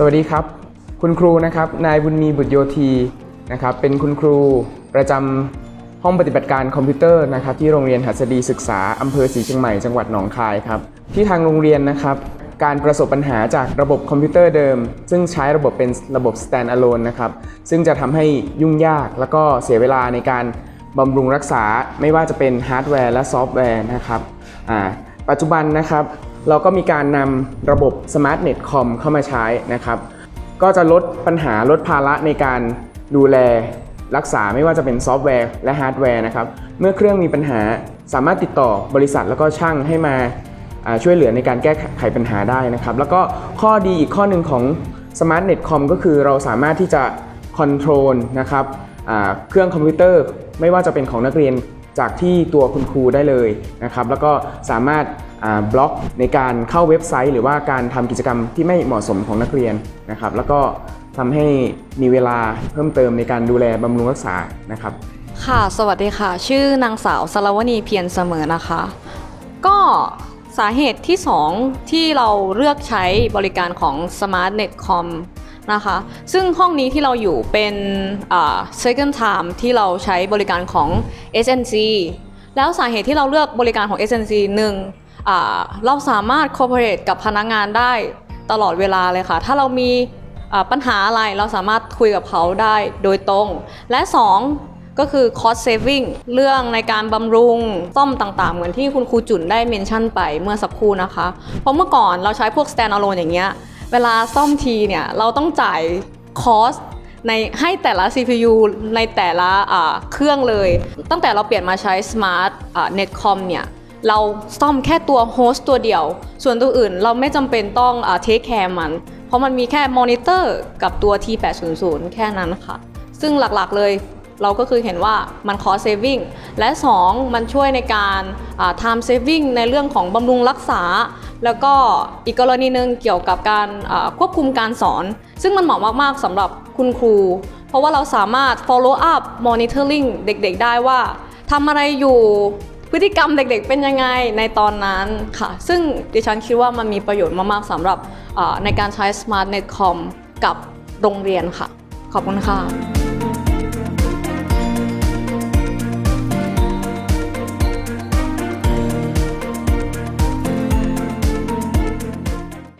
สวัสดีครับ คุณครูนะครับนายบุญมีบุตรโยธีนะครับเป็นคุณครูประจำห้องปฏิบัติการคอมพิวเตอร์นะครับที่โรงเรียนหัสดีศึกษาอำเภอศรีเชียงใหม่จังหวัดหนองคายครับที่ทางโรงเรียนนะครับการประสบปัญหาจากระบบคอมพิวเตอร์เดิม ซึ่งใช้ระบบเป็นระบบ stand alone นะครับซึ่งจะทำให้ยุ่งยากแล้วก็เสียเวลาในการบำรุงรักษาไม่ว่าจะเป็นฮาร์ดแวร์และซอฟต์แวร์นะครับปัจจุบันนะครับ เราก็มีการนำระบบ Smart Net Com เข้ามาใช้นะครับ ก็จะลดปัญหาลดภาระในการดูแลรักษาไม่ว่าจะเป็นซอฟต์แวร์และฮาร์ดแวร์นะครับ เมื่อเครื่องมีปัญหาสามารถติดต่อบริษัทแล้วก็ช่างให้มาช่วยเหลือในการแก้ไขปัญหาได้นะครับ แล้วก็ข้อดีอีกข้อหนึ่งของ Smart Net Com ก็คือเราสามารถที่จะคอนโทรลนะครับเครื่องคอมพิวเตอร์ ไม่ว่าจะเป็นของนักเรียน จากที่ตัวคุณครูได้เลยนะครับ แล้วก็สามารถบล็อกในการเข้าเว็บไซต์ หรือว่าการทำกิจกรรมที่ไม่เหมาะสมของนักเรียนนะครับ แล้วก็ทำให้มีเวลาเพิ่มเติมในการดูแลบำรุงรักษานะครับ ค่ะ สวัสดีค่ะ ชื่อนางสาวสรวณีเพียรเสมอนะคะ ก็สาเหตุที่ 2 ที่เราเลือกใช้บริการของ Smart Net Com นะคะ ซึ่งห้องนี้ที่เราอยู่เป็น second time ที่เราใช้บริการของ SNC แล้วสาเหตุที่เราเลือกบริการของ SNC หนึ่งเราสามารถ cooperate กับพนักงานได้ตลอดเวลาเลยค่ะ ถ้าเรามีปัญหาอะไรเราสามารถคุยกับเขาได้โดยตรง และ 2 ก็คือ cost saving เรื่องในการบำรุงซ่อมต่างๆ เหมือนที่คุณครูจุนได้เมนชั่นไปเมื่อสักครู่นะคะ เพราะเมื่อก่อนเราใช้พวก stand alone อย่างเงี้ย เวลาซ่อมทีเนี่ยเราต้องจ่ายคอสในให้แต่ละ CPU ในแต่ละอ่าเครื่องเลย ตั้งแต่เราเปลี่ยนมาใช้ Smart Netcom เนี่ยเราซ่อมแค่ตัวโฮสต์ตัวเดียว ส่วนตัวอื่นเราไม่จำเป็นต้องเทคแคร์มัน เพราะมันมีแค่มอนิเตอร์กับตัว T800 แค่นั้นค่ะ ซึ่งหลักๆเลยเราก็คือเห็นว่ามัน cost saving และ 2 มันช่วยในการอ่า time saving ในเรื่องของบำรุงรักษา แล้วก็อีกกรณีหนึ่งเกี่ยวกับการควบคุมการสอน ซึ่งมันเหมาะมาก ๆสำหรับคุณครู เพราะว่าเราสามารถ follow up monitoring เด็กๆ ได้ว่าทำอะไรอยู่พฤติกรรมเด็กๆ เป็นยังไงในตอนนั้นค่ะ ซึ่งดิฉันคิดว่ามันมีประโยชน์มากๆสำหรับในการใช้ Smart Net Com กับโรงเรียนค่ะ ขอบคุณค่ะ